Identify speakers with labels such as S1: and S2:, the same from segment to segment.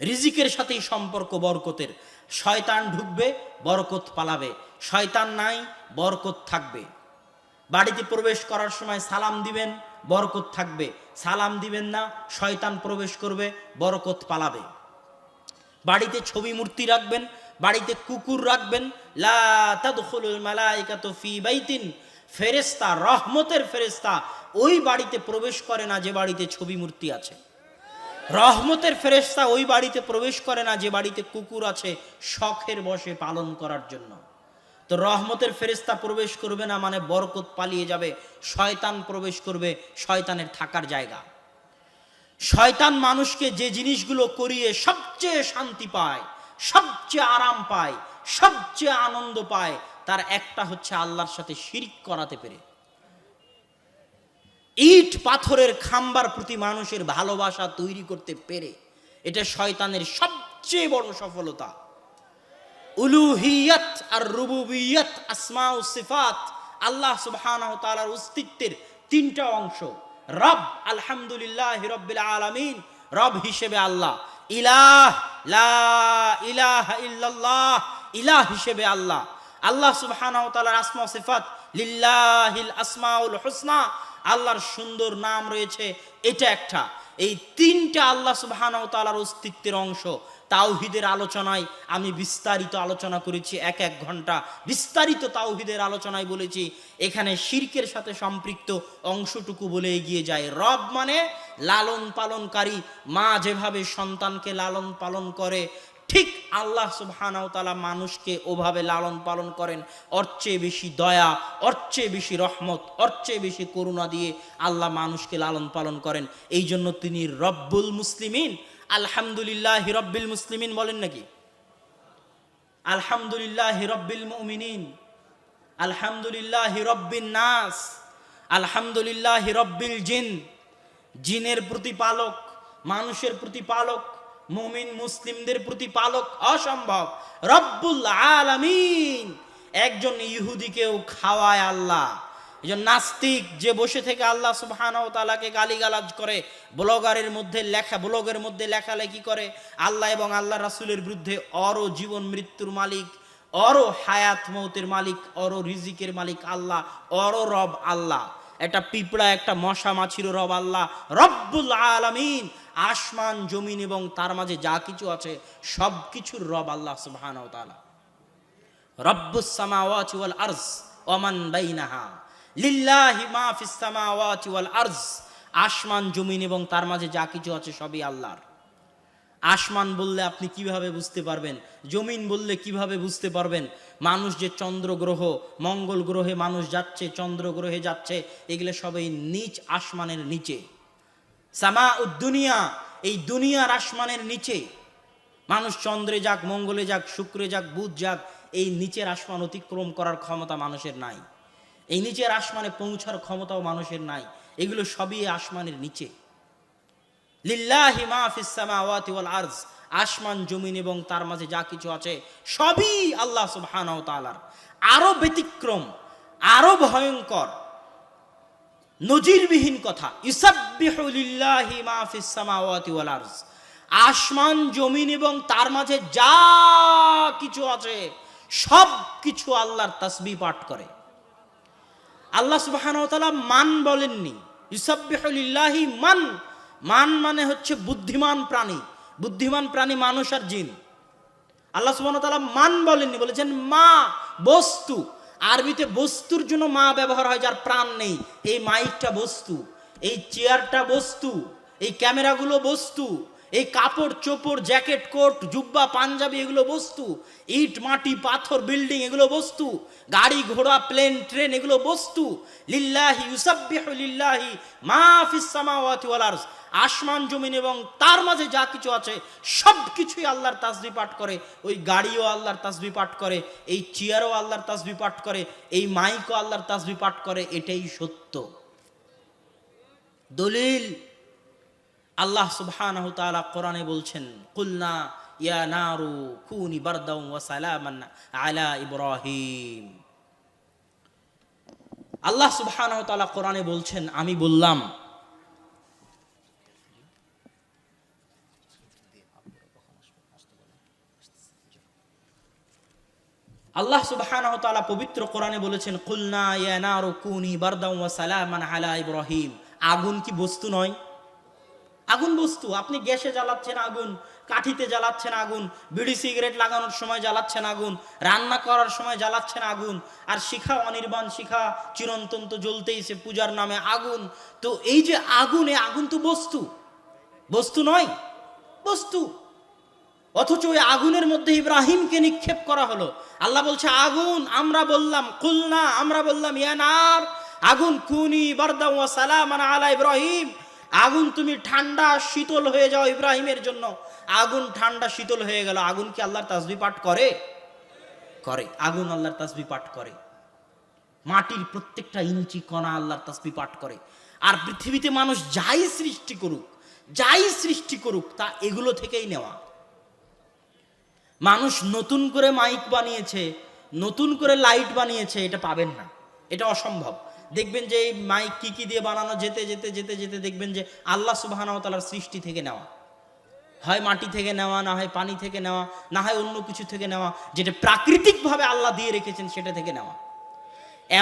S1: রিজিকের সাথেই সম্পর্ক বরকতের। শয়তান ঢুকবে, বরকত পালাবে। শয়তান নাই, বরকত থাকবে। বাড়িতে প্রবেশ করার সময় সালাম দিবেন, বরকত থাকবে। সালাম দিবেন না, শয়তান প্রবেশ করবে, বরকত পালাবে। বাড়িতে ছবি মূর্তি রাখবেন, বাড়িতে কুকুর রাখবেন। বাইতিন। ফেরেশতা, রহমতের ফেরেশতা, ওই বাড়িতে প্রবেশ করে না যে বাড়িতে ছবি মূর্তি আছে। রহমতের ফেরেশতা ওই বাড়িতে প্রবেশ করে না, যে বাড়িতে কুকুর আছে, শখের বসে পালন করার জন্য। তো রহমতের ফেরেশতা প্রবেশ করবে না মানে বরকত পালিয়ে যাবে, শয়তান প্রবেশ করবে শয়তানের থাকার জায়গা। শয়তান মানুষকে যে জিনিসগুলো করিয়ে সবচেয়ে শান্তি পায়, সবচেয়ে আরাম পায়, সবচেয়ে আনন্দ পায়, তার একটা হচ্ছে আল্লাহর সাথে শিরিক করাতে পেরে। ইট পাথরের খাম্বার প্রতি মানুষের ভালোবাসা তৈরি করতে পেরে এটা শয়তানের সবচেয়ে বড় সফলতা। উলুহিয়াত আর রুবুবিয়াত আসমা ও সিফাত, আল্লাহ সুবহানাহু তাআলার অস্তিত্বের তিনটা অংশ। রব, আলহামদুলিল্লাহ রব্বিল আলামিন, রব হিসেবে আল্লাহ। ইলাহ, লা ইলাহা ইল্লাল্লাহ, ইলাহ হিসেবে আল্লাহ। আল্লাহ সুবহানাহু তাআলার আসমা ও সিফাত, লিল্লাহিল আসমাউল হুসনা আল্লাহর সুন্দর নাম রয়েছে, এটা একটা। এই তিনটা আল্লাহ সুবহানাহু ওয়া তাআলার অস্তিত্বের অংশ। তাওহিদের আলোচনায় আমি বিস্তারিত আলোচনা করেছি, এক এক ঘণ্টা বিস্তারিত তাওহিদের আলোচনায় বলেছি। এখানে শিরকের সাথে সম্পৃক্ত অংশটুকু বলে এগিয়ে যায় রব মানে লালন পালনকারী মা যেভাবে সন্তানকে লালন পালন করে আল্লাহ সুবহানাহু তাআলা মানুষকে ওভাবে লালন পালন করেন। ওর চেয়ে বেশি দয়া, ওর চেয়ে বেশি রহমত, ওর চেয়ে বেশি করুণা দিয়ে আল্লাহ মানুষকে লালন পালন করেন। এই জন্য তিনি রব্বুল মুসলিমিন। আলহামদুলিল্লাহ রব্বিল মুসলিমিন বলেন নাকি? আলহামদুলিল্লাহ রব্বিল মুমিনিন। আলহামদুলিল্লাহ রব্বিন নাস। আলহামদুলিল্লাহ রব্বিল জিন। জিনের প্রতিপালক, মানুষের প্রতিপালক মুমিন মুসলিমদের প্রতিপালক অসম্ভব। রব্বুল আলামিন। একজন ইহুদিকেও খাওয়ায় আল্লাহ। একজন নাস্তিক যে বসে থেকে আল্লাহ সুবহানাহু তাআলাকে গালিগালাজ করে, ব্লগারের মধ্যে লেখা, ব্লগের মধ্যে লেখালেখি করে, আল্লাহ এবং আল্লাহ রাসূলের বিরুদ্ধে অর জীবন মৃত্যুর মালিক, অর হায়াত মৌতের মালিক, অর রিজিকের মালিক আল্লাহ, অর রব আল্লাহ। একটা পিঁপড়া, একটা মশা মাছির রব আল্লাহ রব্বুল আলামিন। আসমান, জমিন এবং তার মাঝে যা কিছু আছে সব কিছুর রব আল্লাহ সুবহানাহু তাআলা। রব্বুস সামাওয়াতি ওয়াল আরজ ওমান বাইনাহা। লিল্লাহি মা ফিস সামাওয়াতি আসমান, জমিন এবং তার মাঝে যা কিছু আছে, সবই আল্লাহর। আসমান বললে আপনি কীভাবে বুঝতে পারবেন? জমিন বললে কীভাবে বুঝতে পারবেন? মানুষ যে চন্দ্র গ্রহ মঙ্গল গ্রহে মানুষ যাচ্ছে চন্দ্র গ্রহে যাচ্ছে, এগুলো সবই নিচ আসমানের নিচে। সামা দুনিয়া, এই দুনিয়ার আসমানের নিচে। মানুষ চন্দ্রে যাক, মঙ্গলে যাক, শুক্রে যাক, বুধ যাক, এই নিচের আসমান অতিক্রম করার ক্ষমতা মানুষের নাই। এই নিচের আসমানে পৌঁছার ক্ষমতাও মানুষের নাই। এগুলো সবই আসমানের নিচে। লিল্লাহি মা ফিস সামাওয়াতি ওয়াল আরজ। আসমান, জমিন এবং তার মাঝে যা কিছু আছে, সবই আল্লাহ সুবহানাহু তাআলার। আরও ব্যতিক্রম, আরও ভয়ঙ্কর, নজিরবিহীন কথা আসমান, জমিন এবং তার মাঝে যা কিছু আছে, সব কিছু আল্লাহর তাসবিহ পাঠ করে। আল্লাহ সুবহানাহু ওয়া মান বলেননি, ইসাব্বিহু মান মান মানে হচ্ছে বুদ্ধিমান প্রাণী। বুদ্ধিমান প্রাণী মানুষ আর জিন। আল্লাহ সুবহান তালা মান বলেননি, বলেছেন, মা বস্তু। আরবিতে বস্তুর জন্য মা ব্যবহার হয়, যার প্রাণ নেই। এই মাইকটা বস্তু, এই চেয়ারটা বস্তু, এই ক্যামেরাগুলো বস্তু এই কাপড়, চোপড়, জ্যাকেট, কোট, জুব্বা, পাঞ্জাবি এগুলো বস্তু, ইট, মাটি, পাথর, বিল্ডিং এগুলো বস্তু, গাড়ি, ঘোড়া, প্লেন, ট্রেন এগুলো বস্তু, লিল্লাহি ইউসাব্বিহু লিল্লাহি সামাওয়াতি আসমান, জমিন এবং তার মাঝে যা কিছু আছে সব কিছুই আল্লাহর তাসবি পাঠ করে, ওই গাড়িও আল্লাহর তাসবি পাঠ করে, এই চেয়ারও আল্লাহর তাসবি পাঠ করে, এই মাইকও আল্লাহর তাসবি পাঠ করে, এটাই সত্য। দলিল আল্লাহ সুবহানাহু তাআলা কোরআনে বলছেন, কুলনা ইয়া নারু কুনি বারদাও ওয়া সালামান আলা ইব্রাহিম। আল্লাহ সুবহানাহু তাআলা কোরআনে বলছেন, আমি বললাম, আল্লাহ সুবহানাহু ওয়া তাআলা পবিত্র কোরআনে বলেছেন, কুলনা ইয়া নারু কুনি বারদাও ওয়া সালামান আলা ইব্রাহিম। আগুন কি বস্তু নয়? আগুন বস্তু, আপনি গ্যাসে জ্বালাচ্ছেন আগুন, কাঠিতে জ্বালাচ্ছেন আগুন, বিড়ি, সিগারেট লাগানোর সময় জ্বালাচ্ছেন আগুন, রান্না করার সময় জ্বালাচ্ছেন আগুন, আর শিখা, অনির্বাণ শিখা, চিরন্তন তো জ্বলতেই সে পূজার নামে আগুন। তো এই যে আগুন আগুন তো বস্তু। বস্তু নয়, বস্তু। অথচ ওই আগুনের মধ্যে ইব্রাহিমকে নিক্ষেপ করা হলো। আল্লাহ বলছে, আগুন, আমরা বললাম, কুলনা, আমরা বললাম ইয়ানার আগুন, কুনি বারদা ওয়া সালামান আলা ইব্রাহিম। আগুন তুমি ঠান্ডা শীতল হয়ে যাও ইব্রাহিমের জন্য। আগুন ঠান্ডা শীতল হয়ে গেল। আগুন কি আল্লাহর তাসবি পাঠ করে? করে। আগুন আল্লাহর তাসবি পাঠ করে। মাটির প্রত্যেকটা ইঞ্চি কণা আল্লাহর তাসবি পাঠ করে। আর পৃথিবীতে মানুষ যাই সৃষ্টি করুক, যাই সৃষ্টি করুক, তা এগুলো থেকেই নেওয়া। মানুষ নতুন করে মাইক বানিয়েছে, নতুন করে লাইট বানিয়েছে, এটা পাবেন না। এটা অসম্ভব। দেখবেন যে এই মাইক কি কি দিয়ে বানানো, যেতে যেতে যেতে যেতে দেখবেন যে আল্লাহ সুবাহানতালার সৃষ্টি থেকে নেওয়া। হয় মাটি থেকে নেওয়া, না হয় পানি থেকে নেওয়া, না হয় অন্য কিছু থেকে নেওয়া, যেটা প্রাকৃতিকভাবে আল্লাহ দিয়ে রেখেছেন সেটা থেকে নেওয়া।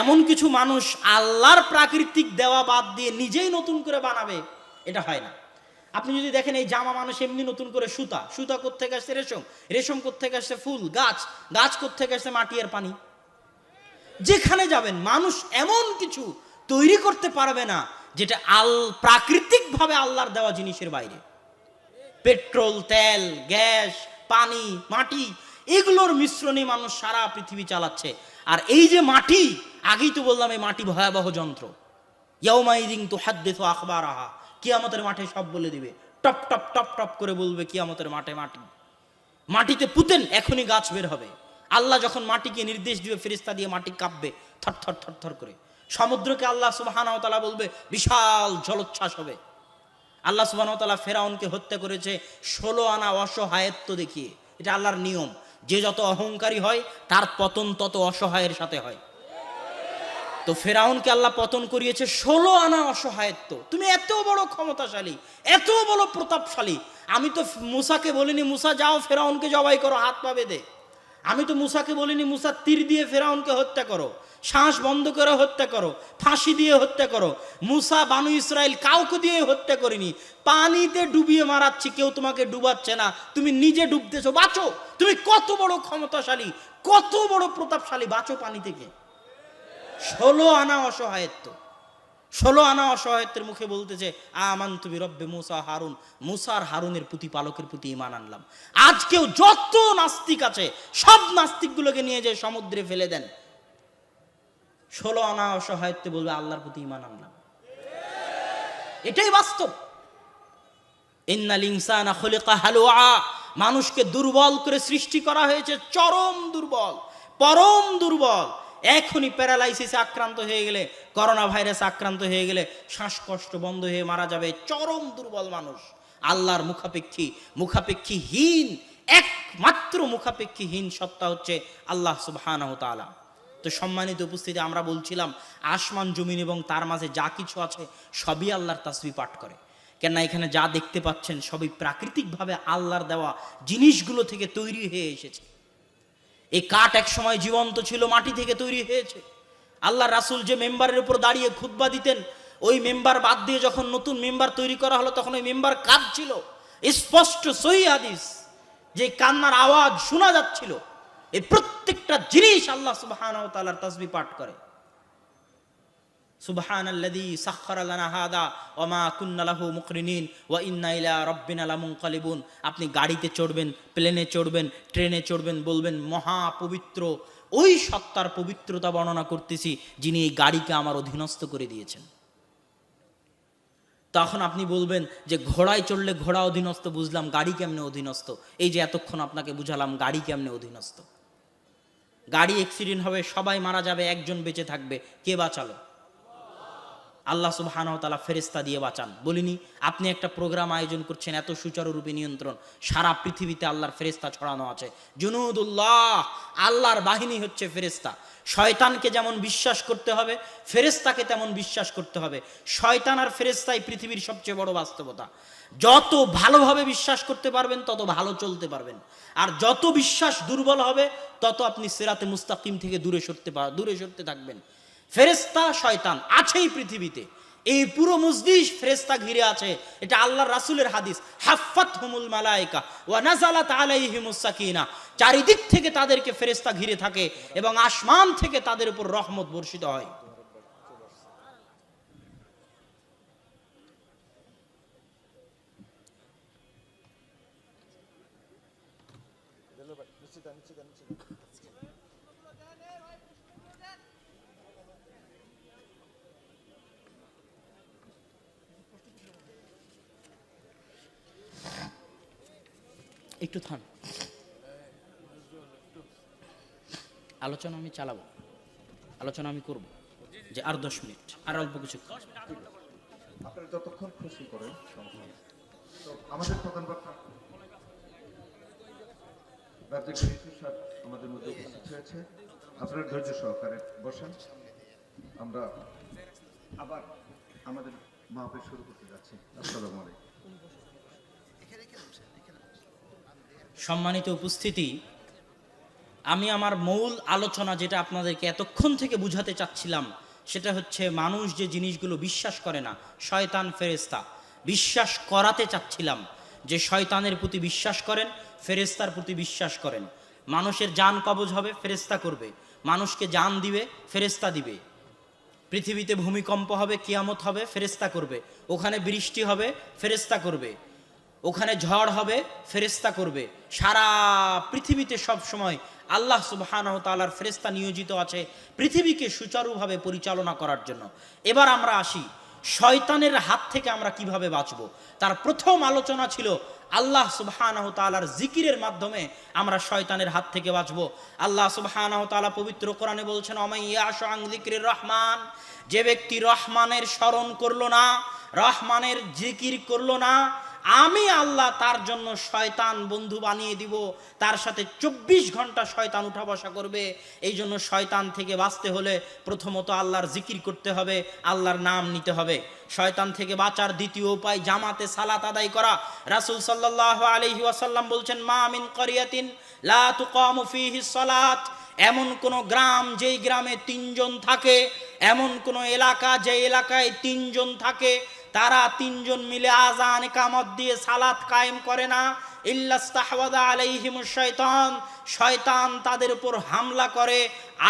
S1: এমন কিছু মানুষ আল্লাহর প্রাকৃতিক দেওয়া বাদ দিয়ে নিজেই নতুন করে বানাবে, এটা হয় না। আপনি যদি দেখেন এই জামা মানুষ এমনি নতুন করে সুতা সুতা কোথেকে আসছে রেশম? রেশম কোথেকে আসছে ফুল, গাছ গাছ কোথেকে আসছে মাটি আর পানি? যেখানে যাবেন, মানুষ এমন কিছু তৈরি করতে পারবে না, যেটা আল, প্রাকৃতিকভাবে আল্লাহর দেওয়া জিনিসের বাইরে। পেট্রোল, তেল, গ্যাস, পানি, মাটি, এগুলোর মিশ্রণে মানুষ সারা পৃথিবী চালাচ্ছে। আর এই যে মাটি, আগেই তো বললাম এই মাটি ভয়াবহ যন্ত্র। ইয়াউমাইদিং তো হাদ্দেথ আখবার আহা কিয়ামতের মাঠে সব বলে দিবে। টপ টপ টপ টপ করে বলবে কিয়ামতের মাঠে মাটি। মাটিতে পুতেন, এখনই গাছ বের হবে। আল্লাহ যখন মাটিকে নির্দেশ দিবে ফেরিস্তা দিয়ে মাটি কাঁপবে, থর থর থর থর করে। সমুদ্রকে আল্লাহ সুবহানাহু ওয়া বলবে, বিশাল জলোচ্ছ্বাস হবে। আল্লাহ তাআলা ফেরাউনকে হত্যা করেছে, ষোলো আনা অসহায়ত্ব দেখিয়ে। এটা আল্লাহর নিয়ম। যে যত অহংকারী হয়, তার পতন তত অসহায়ের সাথে হয়। তো ফেরাউনকে আল্লাহ পতন করিয়েছে, ষোলো আনা অসহায়ত্ব। তুমি এত বড় ক্ষমতাশালী, এত বড় প্রতাপশালী। আমি তো মুসাকে বলিনি, মুসা, যাও ফেরাউনকে জবাই করো, হাত পা বেঁধে। আমি তো মুসাকে বলিনি, মুসা তীর দিয়ে ফেরাউনকে হত্যা করো, শ্বাস বন্ধ করে হত্যা করো, ফাঁসি দিয়ে হত্যা করো। মুসা বানু ইসরায়েল কাউকে দিয়ে হত্যা করিনি। পানিতে ডুবিয়ে মারাচ্ছি, কেউ তোমাকে ডুবাচ্ছে না। তুমি নিজে ডুবতেছো, বাঁচো। তুমি কত বড় ক্ষমতাশালী, কত বড় প্রতাপশালী, বাঁচো পানি থেকে। ষোলো আনা অসহায়ত্ব। ষোলো আনা অসহায়ত্বের মুখে বলতেছে আমান তুমি রব্বে মুসা হারুন। মুসার হারুনের প্রতি পালকের প্রতি ইমান আনলাম। আজকেও যত নাস্তিক আছে, সব নাস্তিকগুলোকে নিয়ে যে সমুদ্রে ফেলে দেন। ষোলো আনা অসহায়ত্বে বলবে, আল্লাহর প্রতি ইমান আনলাম। এটাই বাস্তব। ইন্নাল ইনসানা খলিকা হালুয়া। মানুষকে দুর্বল করে সৃষ্টি করা হয়েছে, চরম দুর্বল, পরম দুর্বল। এখনই প্যারালাইসিসে আক্রান্ত হয়ে গেলে করোনা ভাইরাস আক্রান্ত হয়ে গেলে শ্বাসকষ্ট বন্ধ হয়ে মারা যাবে চরম দুর্বল মানুষ। আল্লাহর মুখাপেক্ষী, মুখাপেক্ষীহীন, একমাত্র মুখাপেক্ষীহীন সত্তা হচ্ছে আল্লাহ সুবহানাহু তাআলা। তো সম্মানিত উপস্থিতি, আমরা বলছিলাম, আসমান, জমিন এবং তার মাঝে যা কিছু আছে সবই আল্লাহর তাসবি পাঠ করে। কেননা এখানে যা দেখতে পাচ্ছেন সবই প্রাকৃতিকভাবে আল্লাহর দেওয়া জিনিসগুলো থেকে তৈরি হয়ে এসেছে। এই কাঠ এক সময় জীবন্ত ছিল, মাটি থেকে তৈরি হয়েছে। আল্লাহ রাসুল যে মেম্বারের উপর দাঁড়িয়ে খুদ্া দিতেন, ওই মেম্বার বাদ দিয়ে যখন নতুন মেম্বার তৈরি করা হলো, তখন ওই মেম্বার কাজ ছিল স্পষ্ট সহি হাদিস, যে কান্নার আওয়াজ শোনা যাচ্ছিল। এই প্রত্যেকটা জিনিস আল্লাহ সুবাহ ওয়া তসবি পাঠ করে। সুবহানাল্লাযী সাখখারা লানা হাদা ওয়া মা কুন্না লাহু মুকরিনিন ওয়া ইন্না ইলা রাব্বিনা লামুনকালিবুন। আপনি গাড়িতে চড়বেন, প্লেনে চড়বেন, ট্রেনে চড়বেন, বলবেন, মহা পবিত্র, ওই সত্তার পবিত্রতা বর্ণনা করতেছি যিনি এই গাড়িকে আমার অধীনস্থ করে দিয়েছেন। তখন আপনি বলবেন যে, ঘোড়ায় চড়লে ঘোড়া অধীনস্থ, বুঝলাম গাড়ি কেমনে অধীনস্থ? এই যে এতক্ষণ আপনাকে বুঝালাম গাড়ি কেমনে অধীনস্থ। গাড়ি অ্যাক্সিডেন্ট হবে, সবাই মারা যাবে, একজন বেঁচে থাকবে, কে বাঁচালো? আল্লাহ সুবহানাহু তাআলা ফেরেশতা দিয়ে বাঁচান। বলিনি, আপনি একটা প্রোগ্রাম আয়োজন করছেন, এত সুচারুরূপে নিয়ন্ত্রণ, সারা পৃথিবীতে আল্লাহর ফেরেশতা ছড়ানো আছে। জুনুদুল্লাহ, আল্লাহর বাহিনী হচ্ছে ফেরেশতা। শয়তানকে যেমন বিশ্বাস করতে হবে, ফেরেশতাকে তেমন বিশ্বাস করতে হবে। শয়তান আর ফেরেশতাই পৃথিবীর সবচেয়ে বড় বাস্তবতা। যত ভালোভাবে বিশ্বাস করতে পারবেন, তত ভালো চলতে পারবেন। আর যত বিশ্বাস দুর্বল হবে, তত আপনি সেরাতে মুস্তাকিম থেকে দূরে সরতে দূরে সরতে থাকবেন। ফেরেস্তা শয়তান আছেই পৃথিবীতে। এই পুরো মুজদিস ফেরেস্তা ঘিরে আছে। এটা আল্লাহর রাসূলের হাদিস। হাফাত হুমুল মালাইকা ওয়া নাজালাত আলাইহিমুস সাকিনা। চারিদিক থেকে তাদেরকে ফেরেস্তা ঘিরে থাকে এবং আসমান থেকে তাদের উপর রহমত বর্ষিত হয়। একটু থাম। আলোচনা আমি চালাবো। আলোচনা আমি করব। যে আর দশ মিনিট, আর অল্প কিছু।
S2: আপনারা খুশি করেন আমাদের প্রধান আমাদের মধ্যে ধৈর্য সহকারে বসেন। আমরা আবার আমাদের মাহফিল শুরু করতে যাচ্ছি। আসসালামু আলাইকুম।
S1: সম্মানিত উপস্থিতি, আমি আমার মূল আলোচনা যেটা আপনাদেরকে এতক্ষণ থেকে বুঝাতে চাচ্ছিলাম, সেটা হচ্ছে মানুষ যে জিনিসগুলো বিশ্বাস করে না, শয়তান ফেরেস্তা বিশ্বাস করাতে চাচ্ছিলাম যে শয়তানের প্রতি বিশ্বাস করেন ফেরেস্তার প্রতি বিশ্বাস করেন। মানুষের যান কবজ হবে ফেরেস্তা করবে। মানুষকে জান দিবে ফেরেস্তা দিবে। পৃথিবীতে ভূমিকম্প হবে, কিয়ামত হবে ফেরেস্তা করবে। ওখানে বৃষ্টি হবে ফেরেস্তা করবে। ওখানে ঝড় হবে ফেরেস্তা করবে। সারা পৃথিবীতে সব সময় আল্লাহ সুবহানাহু তাআলার ফেরেস্তা নিয়োজিত আছে পৃথিবীকে সুচারুভাবে পরিচালনা করার জন্য। এবার আমরা আসি, শয়তানের হাত থেকে আমরা কীভাবে বাঁচব? তার প্রথম আলোচনা ছিল, আল্লাহ সুবহানাহু তাআলার জিকিরের মাধ্যমে আমরা শয়তানের হাত থেকে বাঁচব। আল্লাহ সুবহানাহু তাআলা পবিত্র কোরআনে বলছেন যিকরির রহমান। যে ব্যক্তি রহমানের স্মরণ করল না, রহমানের জিকির করল না আমি আল্লাহ তার জন্য শয়তান বন্ধু বানিয়ে দিব, তার সাথে চব্বিশ ঘণ্টা শয়তান উঠা বসা করবে। এই জন্য শয়তান থেকে বাঁচতে হলে প্রথমত আল্লাহর জিকির করতে হবে, আল্লাহর নাম নিতে হবে। শয়তান থেকে বাঁচার দ্বিতীয় উপায় জামাতে সালাত আদায় করা। রাসূল সাল্লাল্লাহু আলাইহি ওয়াসাল্লাম বলছেন, মা আমিন করিয়াতিন সালাত। এমন কোন গ্রাম যেই গ্রামে তিনজন থাকে, এমন কোন এলাকা যে এলাকায় তিনজন থাকে তারা তিনজন মিলে আজান কামত দিয়ে সালাত কায়েম করে না। ইল্লাস্তাহওয়াদা আলাইহিম শয়তান। শয়তান তাদের উপর হামলা করে,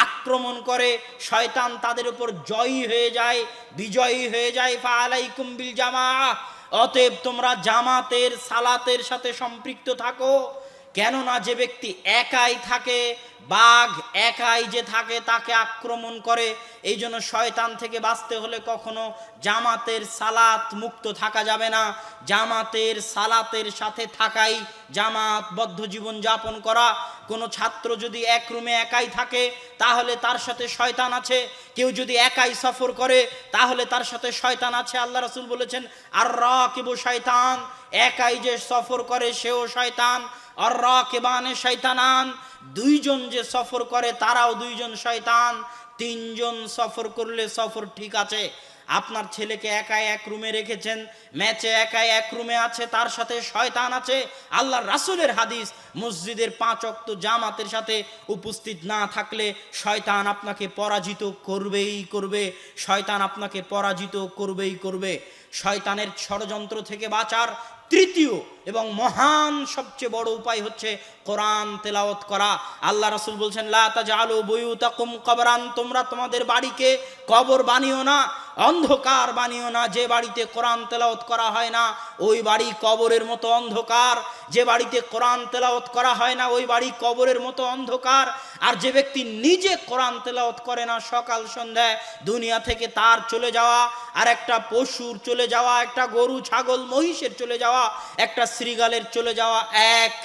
S1: আক্রমণ করে। শয়তান তাদের উপর জয়ী হয়ে যায়, বিজয়ী হয়ে যায়। ফা আলাইকুম বিল জামা অতএব তোমরা জামাতের সালাতের সাথে সম্পৃক্ত থাকো। কেননা যে ব্যক্তি একাই থাকে, বাঘ একাই যে থাকে তাকে আক্রমণ করে এই জন্য শয়তান থেকে বাঁচতে হলে কখনো জামাতের সালাত মুক্ত থাকা যাবে না। জামাতের সালাতের সাথে থাকাই জামাতবদ্ধ জীবন যাপন করা। কোনো ছাত্র যদি এক রুমে একাই থাকে, তাহলে তার সাথে শয়তান আছে। কেউ যদি একাই সফর করে, তাহলে তার সাথে শয়তান আছে। আল্লাহ রসুল বলেছেন, আর রা কেবো শয়তান। একাই যে সফর করে, সেও শয়তান। আর রা কেবানে শয়তানান, দুইজন যে সফর করে তারাও দুইজন শয়তান, তিনজন সফর করলে সফর ঠিক আছে। আপনার ছেলেকে একাই এক রুমে রেখেছেন, ম্যাচে একাই এক রুমে আছে, তার সাথে শয়তান আছে। আল্লাহর রাসূলের হাদিস, মসজিদের পাঁচ অক্ত জামাতের সাথে উপস্থিত না থাকলে শয়তান আপনাকে পরাজিত করবেই করবে, শয়তান আপনাকে পরাজিত করবেই করবে। শয়তানের ষড়যন্ত্র থেকে বাঁচার তৃতীয় এবং মহান সবচেয়ে বড় উপায় হচ্ছে কোরআন তেলাওত করা। আল্লাহ রাসূল বলছেন, লা তাজালু বুয়ুতাকুম কবরান, তোমরা তোমাদের বাড়িকে কবর বানিও না, অন্ধকার বানিও না, যে বাড়িতে কোরআন তেলাওয়াত করা হয় না, ওই বাড়ি কবরের মতো অন্ধকার। যে বাড়িতে কোরআন তেলাওত করা হয় না, ওই বাড়ি কবরের মতো অন্ধকার। আর যে ব্যক্তি নিজে কোরআন তেলাওয়াত করে না, সকাল সন্ধ্যায় দুনিয়া থেকে তার চলে যাওয়া, আর একটা পশুর চলে যাওয়া, একটা গরু, ছাগল, মহিষের চলে যাওয়া, একটা শ্রীগালের চলে যাওয়া এক,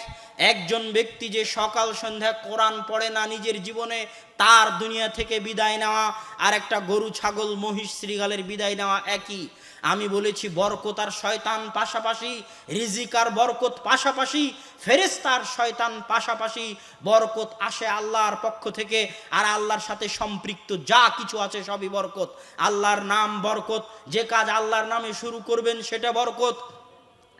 S1: একজন ব্যক্তি যে সকাল সন্ধ্যা কোরআন পড়ে না নিজের জীবনে, তার দুনিয়া থেকে বিদায় নেওয়া, আর একটা গরু, ছাগল, মহিষ শ্রীগালের বিদায় নেওয়া একই। আমি বলেছি, বরকত আর শয়তান পাশাপাশি, রিজিক আর বরকত পাশাপাশি ফেরেস্তার শয়তান পাশাপাশি বরকত আসে আল্লাহর পক্ষ থেকে, আর আল্লাহর সাথে সম্পৃক্ত যা কিছু আছে সবই বরকত। আল্লাহর নাম বরকত, যে কাজ আল্লাহর নামে শুরু করবেন সেটা বরকত।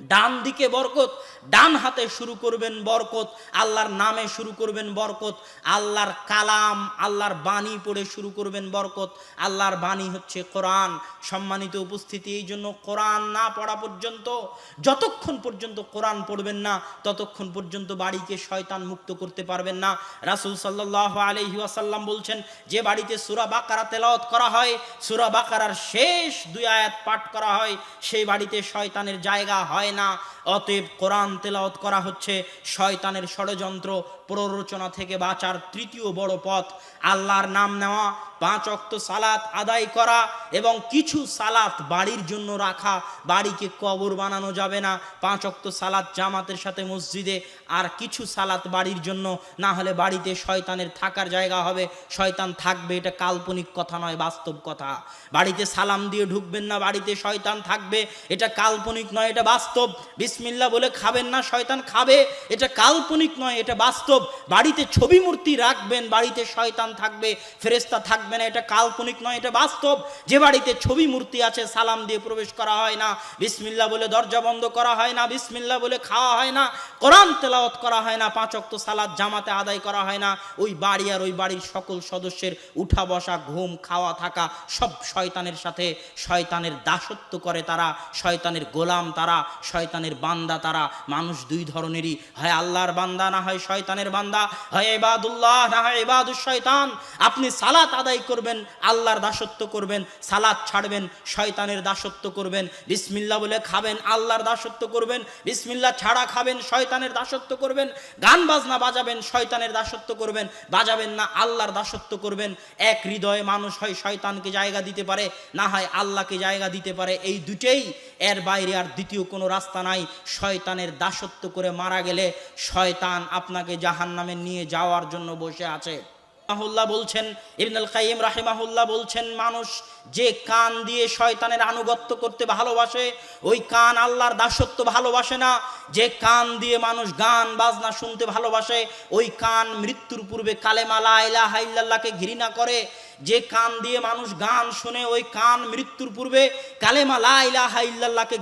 S1: ডান দিকে বরকত ডান হাতে শুরু করবেন বরকত, আল্লাহর নামে শুরু করবেন বরকত, আল্লাহর কালাম, আল্লাহর বাণী পড়ে শুরু করবেন বরকত, আল্লাহর বাণী হচ্ছে কোরআন। সম্মানিত উপস্থিতি, এই জন্য কোরআন না পড়া পর্যন্ত, যতক্ষণ পর্যন্ত কোরআন পড়বেন না, ততক্ষণ পর্যন্ত বাড়িকে শয়তান মুক্ত করতে পারবেন না। রাসূল সাল্লাল্লাহু আলাইহি ওয়াসাল্লাম বলছেন, যে বাড়িতে সুরা বাকারা তেলাওয়াত করা হয়, সূরা বাকারার শেষ দুই আয়াত পাঠ করা হয়, সেই বাড়িতে শয়তানের জায়গা হয় না। অতএব কোরআন তেলাওত করা হচ্ছে শয়তানের ষড়যন্ত্র প্ররোচনা থেকে বাঁচার তৃতীয় বড় পথ, আল্লাহর নাম নেওয়া, পাঁচ অক্ত সালাত আদায় করা এবং কিছু সালাত বাড়ির জন্য রাখা, বাড়িকে কবর বানানো যাবে না। পাঁচ অক্ত সালাত জামাতের সাথে মসজিদে আর কিছু সালাত বাড়ির জন্য, না হলে বাড়িতে শয়তানের থাকার জায়গা হবে। শয়তান থাকবে, এটা কাল্পনিক কথা নয়, বাস্তব কথা। বাড়িতে সালাম দিয়ে ঢুকবেন না, বাড়িতে শয়তান থাকবে, এটা কাল্পনিক নয়, এটা বাস্তব। বিসমিল্লা বলে খাবেন না, শয়তান খাবে, এটা কাল্পনিক নয়, এটা বাস্তব। বাড়িতে ছবি মূর্তি রাখবেন, বাড়িতে শয়তান থাকবে ফেরেস্তা থাকবে না, এটা কাল্পনিক নয়, এটা বাস্তব। যে বাড়িতে ছবি মূর্তি আছে, সালাম দিয়ে প্রবেশ করা হয় না বিসমিল্লা বলে দরজা বন্ধ করা হয় না বিসমিল্লা বলে খাওয়া হয় না, কোরআন তেলাওয়াত করা হয় না, পাঁচ অক্ত সালাদ জামাতে আদায় করা হয় না, ওই বাড়ি আর ওই বাড়ির সকল সদস্যের উঠা বসা, ঘুম, খাওয়া থাকা, সব শয়তানের সাথে, শয়তানের দাসত্ব করে তারা, শয়তানের গোলাম তারা, শয়তানের বান্দা তারা, মানুষ দুই ধরনেরই, হয় আল্লাহর বান্দা না হয় শয়তানের বান্দা। হয় এবাদুল্লাহ না হয় এবাদুস শয়তান, আপনি সালাত আদায় করবেন, আল্লাহর দাসত্ব করবেন, সালাত ছাড়বেন, শয়তানের দাসত্ব করবেন বিসমিল্লা বলে খাবেন, আল্লাহর দাসত্ব করবেন বিসমিল্লা ছাড়া খাবেন, শয়তানের দাসত্ব করবেন, গান বাজনা বাজাবেন, শয়তানের দাসত্ব করবেন, বাজাবেন না, আল্লাহর দাসত্ব করবেন। এক হৃদয়ে মানুষ হয় শয়তানকে জায়গা দিতে পারে, না হয় আল্লাহকে জায়গা দিতে পারে। এই দুটেই এর বাইরে আর দ্বিতীয় কোনো রাস্তা নাই। শয়তানের দাসত্ব করে মারা গেলে শয়তান আপনাকে জাহান্নামে নিয়ে যাওয়ার জন্য বসে আছে। বলছেন ইবনুল কাইয়িম রাহিমাহুল্লাহ বলছেন, মানুষ যে কান দিয়ে শয়তানের আনুগত্য করতে ভালোবাসে, ওই কান আল্লাহর দাসত্ব ভালোবাসে না। যে কান দিয়ে মানুষ গান, বাজনা শুনতে ভালোবাসে, ওই কান মৃত্যুর পূর্বে কালেমা লা ইলাহা ইল্লাল্লাহকে ঘৃণা করে। যে কান দিয়ে মানুষ গান শুনে, ওই কান মৃত্যুর পূর্বে কালেমা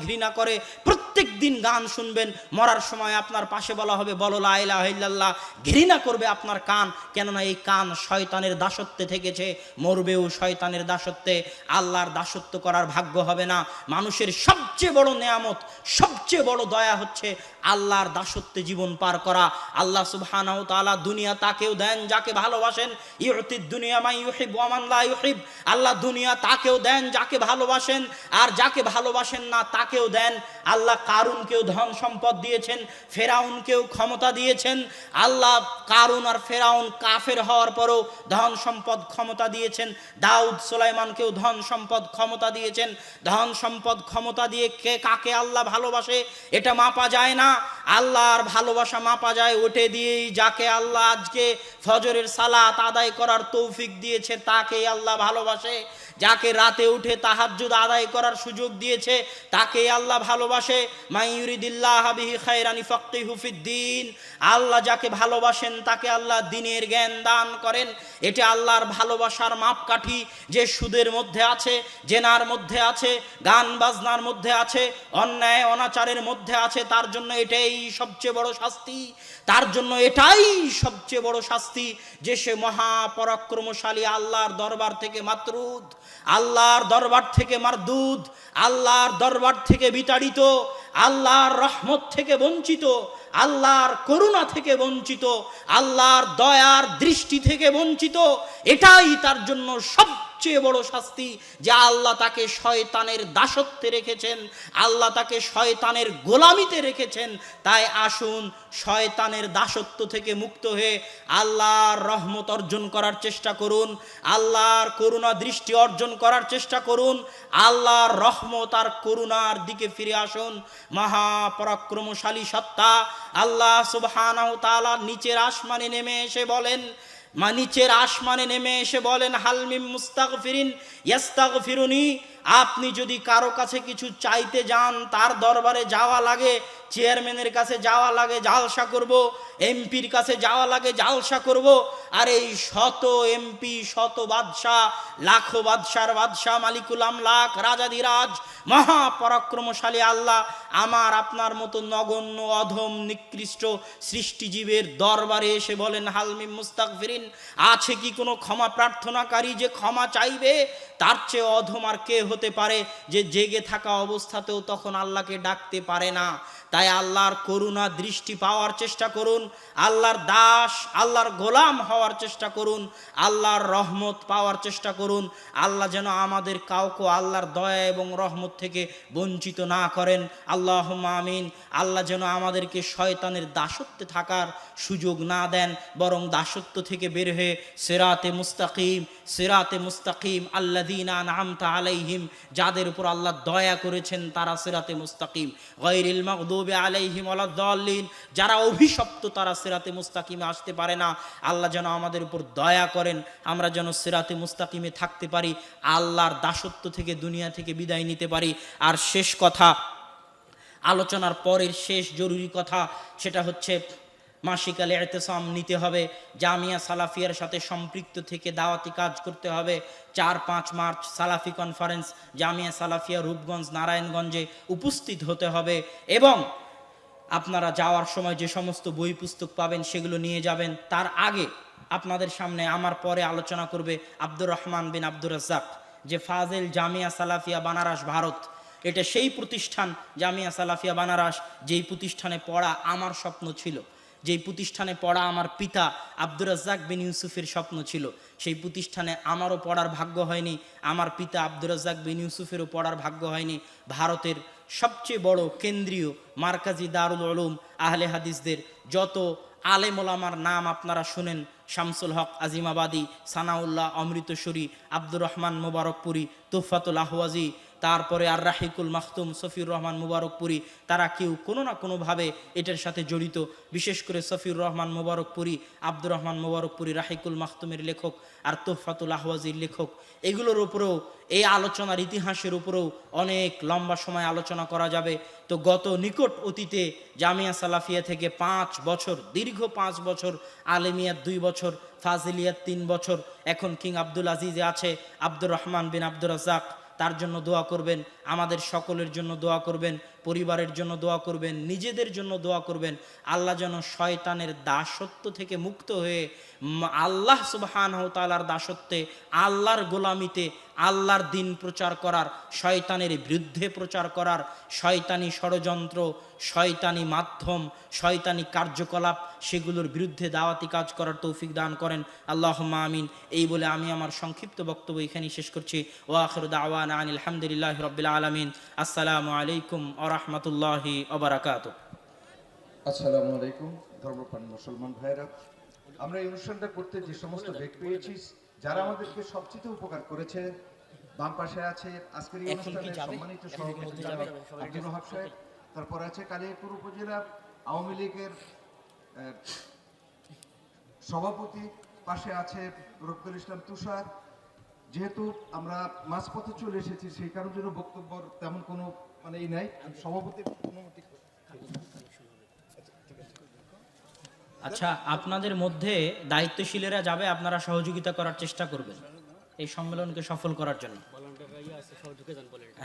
S1: ঘৃণা করে। প্রত্যেক দিন গান শুনবেন, মরার সময় আপনার পাশে বলা হবে, বলো লা ইলাহা ইল্লাল্লাহ। ঘৃণা করবে আপনার কান, কেননা এই কান শয়তানের দাসত্বে থেকেছে, মরবেও শয়তানের দাসত্বে। আল্লাহর দাসত্ব করার ভাগ্য হবে না। মানুষের সবচেয়ে বড় নেয়ামত, সবচেয়ে বড় দয়া হচ্ছে আল্লাহর দাসত্বে জীবন পার করা। আল্লাহ সুবহানাহু তাআলা দুনিয়া তাকেও দেন, যাকে ভালোবাসেন, ইউতিদ দুনিয়া মাই ইউহিব ওয়া মান লা ইউহিব। আল্লাহ দুনিয়া তাকেও দেন, যাকে ভালোবাসেন, আর যাকে ভালোবাসেন না তাকেও দেন। আল্লাহ কারুনকেও ধন সম্পদ দিয়েছেন ফেরাউনকেও ক্ষমতা দিয়েছেন, আল্লাহ কারুন আর ফেরাউন কাফের হওয়ার পরও ধন সম্পদ ক্ষমতা দিয়েছেন, দাউদ সুলাইমানকেও ধন সম্পদ ক্ষমতা দিয়েছেন, ধন সম্পদ ক্ষমতা দিয়ে কে কাকে আল্লাহ ভালোবাসে এটা মাপা যায় না, আল্লাহর ভালোবাসা মাপা যায় ওটে দিয়েই যাকে আল্লাহ আজকে ফজরের সালাত আদায় করার তৌফিক দিয়েছে তাকেই আল্লাহ ভালোবাসে। যাকে রাতে উঠে তাহাজ্জুদ আদায় করার সুযোগ দিয়েছে, তাকে আল্লাহ ভালোবাসে। ফিদ্দিন। আল্লাহ যাকে ভালোবাসেন, তাকে আল্লাহ দিনের জ্ঞান দান করেন। এটা আল্লাহর ভালোবাসার মাপকাঠি যে সুদের মধ্যে আছে, জেনার মধ্যে আছে, গান বাজনার মধ্যে আছে, অন্যায় অনাচারের মধ্যে আছে, তার জন্য এটাই সবচেয়ে বড় শাস্তি। তার জন্য এটাই সবচেয়ে বড় শাস্তি যে সে মহাপরাক্রমশালী আল্লাহর দরবার থেকে মাতরুদ, আল্লাহর দরবার থেকে মারদুদ, আল্লাহর দরবার থেকে বিতাড়িত, আল্লাহর রহমত থেকে বঞ্চিত, আল্লাহর করুণা থেকে বঞ্চিত, আল্লাহর দয়ার দৃষ্টি থেকে বঞ্চিত, এটাই তার জন্য সবচেয়ে বড় শাস্তি যে আল্লাহ তাকে শয়তানের দাসত্বে রেখেছেন, আল্লাহ তাকে শয়তানের গোলামিতে রেখেছেন। তাই আসুন শয়তানের দাসত্ব থেকে মুক্ত হয়ে আল্লাহর রহমত অর্জন করার চেষ্টা করুন, আল্লাহর করুণা দৃষ্টি অর্জন করার চেষ্টা করুন, আল্লাহর রহমত আর করুণার দিকে ফিরে আসুন। মহাপরাক্রমশালী সত্তা আল্লাহ সুবহানাহু তাআলা নিচের আসমানে নেমে এসে বলেন মা নিচের আসমানে নেমে এসে বলেন হালমিম মুস্তাক ফিরিন ইয়াস্তাক ফিরুনি আপনি যদি কারও কাছে কিছু চাইতে যান, তার দরবারে যাওয়া লাগে, চেয়ারম্যানের কাছে যাওয়া লাগে, জালসা করব, এমপির কাছে যাওয়া লাগে, জালসা করব, আর এই শত এমপি, শত বাদশাহ, লাখো বাদশার বাদশাহ, মালিকুল আমলাক রাজাধিরাজ মহাপরাক্রমশালী আল্লাহ, আমার আপনার মতো নগণ্য, অধম, নিকৃষ্ট সৃষ্টিজীবের দরবারে এসে বলেন হালমি মুস্তাকফিরিন আছে কি কোনো ক্ষমা প্রার্থনাকারী যে ক্ষমা চাইবে? তার চেয়ে অধম আর কে হতে পারে যে জেগে থাকা অবস্থাতেও তখন আল্লাহকে ডাকতে পারে না। তাই আল্লাহর করুণা দৃষ্টি পাওয়ার চেষ্টা করুন, আল্লাহর দাস, আল্লাহর গোলাম হওয়ার চেষ্টা করুন, আল্লাহর রহমত পাওয়ার চেষ্টা করুন, আল্লাহ যেন আমাদের কাউকে আল্লাহর দয়া এবং রহমত থেকে বঞ্চিত না করেন। আল্লাহ আমিন। আল্লাহ যেন আমাদেরকে শয়তানের দাসত্বে থাকার সুযোগ না দেন, বরং দাসত্ব থেকে বের হয়ে সেরাতে মুস্তাকিম সেরাতে মুস্তাকিম আল্লাদিনা নামতা আলাইহিম, যাদের উপর আল্লাহ দয়া করেছেন তারা সেরাতে মুস্তাকিম। গৈরিল যারা অভিশপ্ত, তারা সেরাতে মুস্তাকিমে আসতে পারে না। আল্লাহ যেন আমাদের উপর দয়া করেন, আমরা যেন সেরাতে মুস্তাকিমে থাকতে পারি, আল্লাহর দাসত্ব থেকে, দুনিয়া থেকে বিদায় নিতে পারি। আর শেষ কথা, আলোচনার পরের শেষ জরুরি কথা, সেটা হচ্ছে মাসিকালে এতেসাম নিতে হবে, জামিয়া সালাফিয়ার সাথে সম্পৃক্ত থেকে দাওয়াতি কাজ করতে হবে। চার পাঁচ মার্চ সালাফি কনফারেন্স, জামিয়া সালাফিয়া রূপগঞ্জ, নারায়ণগঞ্জে উপস্থিত হতে হবে এবং আপনারা যাওয়ার সময় যে সমস্ত বই পুস্তক পাবেন সেগুলো নিয়ে যাবেন। তার আগে আপনাদের সামনে আমার পরে আলোচনা করবে আব্দুর রহমান বিন আব্দুর রাজ্জাক, যে ফাজেল জামিয়া সালাফিয়া বানারস ভারত। এটা সেই প্রতিষ্ঠান, জামিয়া সালাফিয়া বানারস, যেই প্রতিষ্ঠানে পড়া আমার স্বপ্ন ছিল। যেই প্রতিষ্ঠানে পড়া আমার পিতা আব্দুর রাজ্জাক বিন ইউসুফের স্বপ্ন ছিল, সেই প্রতিষ্ঠানে আমারও পড়ার ভাগ্য হয়নি, আমার পিতা আব্দুর রাজ্জাক বিন ইউসুফেরও পড়ার ভাগ্য হয়নি। ভারতের সবচেয়ে বড় কেন্দ্রীয় মার্কাজি দারুল উলুম আহলে হাদিসদের যত আলেমোলামার নাম আপনারা শুনেন, শামসুল হক, আজিমাবাদী, সানাউল্লাহ, অমৃতসরী, আব্দুর রহমান মুবারকপুরি, তুফাতুল আহওয়াজি তারপরে আর রাহিকুল মাখতুম, সফিউর রহমান মুবারকপুরি, তারা কেউ কোনো না কোনোভাবে এটার সাথে জড়িত। বিশেষ করে সফিউর রহমান মুবারকপুরি, আব্দুর রহমান মুবারকপুরি, রাহিকুল মাখতুমের লেখক আর তোফাতুল আহওয়াজির লেখক। এগুলোর উপরেও, এই আলোচনার ইতিহাসের উপরেও অনেক লম্বা সময় আলোচনা করা যাবে। তো গত নিকট অতীতে জামিয়া সালাফিয়া থেকে পাঁচ বছর, দীর্ঘ পাঁচ বছর, আলেমিয়াত দুই বছর, ফাজিলিয়াত তিন বছর, এখন কিং আব্দুল আজিজে আছে আব্দুর রহমান বিন আব্দুর রাজাক তার জন্য দোয়া করবেন। আমাদের সকলের জন্য দোয়া করবেন, পরিবারের জন্য দোয়া করবেন, নিজেদের জন্য দোয়া করবেন। আল্লাহ যেন শয়তানের দাসত্ব থেকে মুক্ত হয়ে আল্লাহ সুবহান তালার দাসত্বে, আল্লাহর গোলামিতে, আল্লাহর দিন প্রচার করার, শয়তানের বিরুদ্ধে প্রচার করার, শয়তানি ষড়যন্ত্র, শয়তানি মাধ্যম, শয়তানি কার্যকলাপ, সেগুলোর বিরুদ্ধে দাওয়াতি কাজ করার তৌফিক দান করেন। আল্লাহ আমিন। এই বলে আমি আমার সংক্ষিপ্ত বক্তব্য এখানেই শেষ করছি। ওয়াখির দাওয়ান আনিল আলহামদুলিল্লাহ রবিল আলমিন। আসসালামু আলাইকুম আ রহমতুল্লাহি অবরাকাত
S2: আসসালামু আলাইকুম ধর্মপ্রাণ মুসলমান ভাইরা আমরা এই অনুষ্ঠানটা করতে যে সমস্ত বেগ পেয়েছি যারা আমাদেরকে সবচেয়ে উপকার করেছে বাম পাশে আছে আজকের এই অনুষ্ঠানের সম্মানিত সভাপতি আব্দুল ওহাব সাহেব তারপর আছে কালিয়াপুর উপজেলা আওয়ামী লীগের সভাপতি পাশে আছে রফিকুল ইসলাম তুষার যেহেতু আমরা মাঝপথে চলে এসেছি সেই কারণের জন্য বক্তব্য তেমন কোনো মানে এই নাই। অনুমতি
S1: আচ্ছা আপনাদের মধ্যে দায়িত্বশীলেরা যাবে আপনারা সহযোগিতা করার চেষ্টা করবেন এই সম্মেলনকে সফল করার জন্য।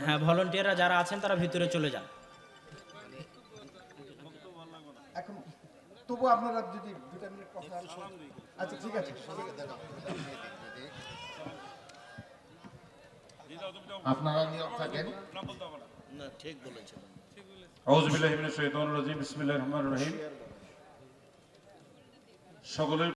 S1: হ্যাঁ ভলেন্টিয়াররা যারা আছেন তারা ভিতরে চলে যান।
S2: এখন তবু আপনারা যদি দুটা মিনিট কথা আচ্ছা ঠিক আছে।
S3: আপনারা নিয়োগ থাকেন?
S4: আউযু বিল্লাহি মিনাশ শাইতানির রাজিম বিসমিল্লাহির রহমানির রহিম। সকলের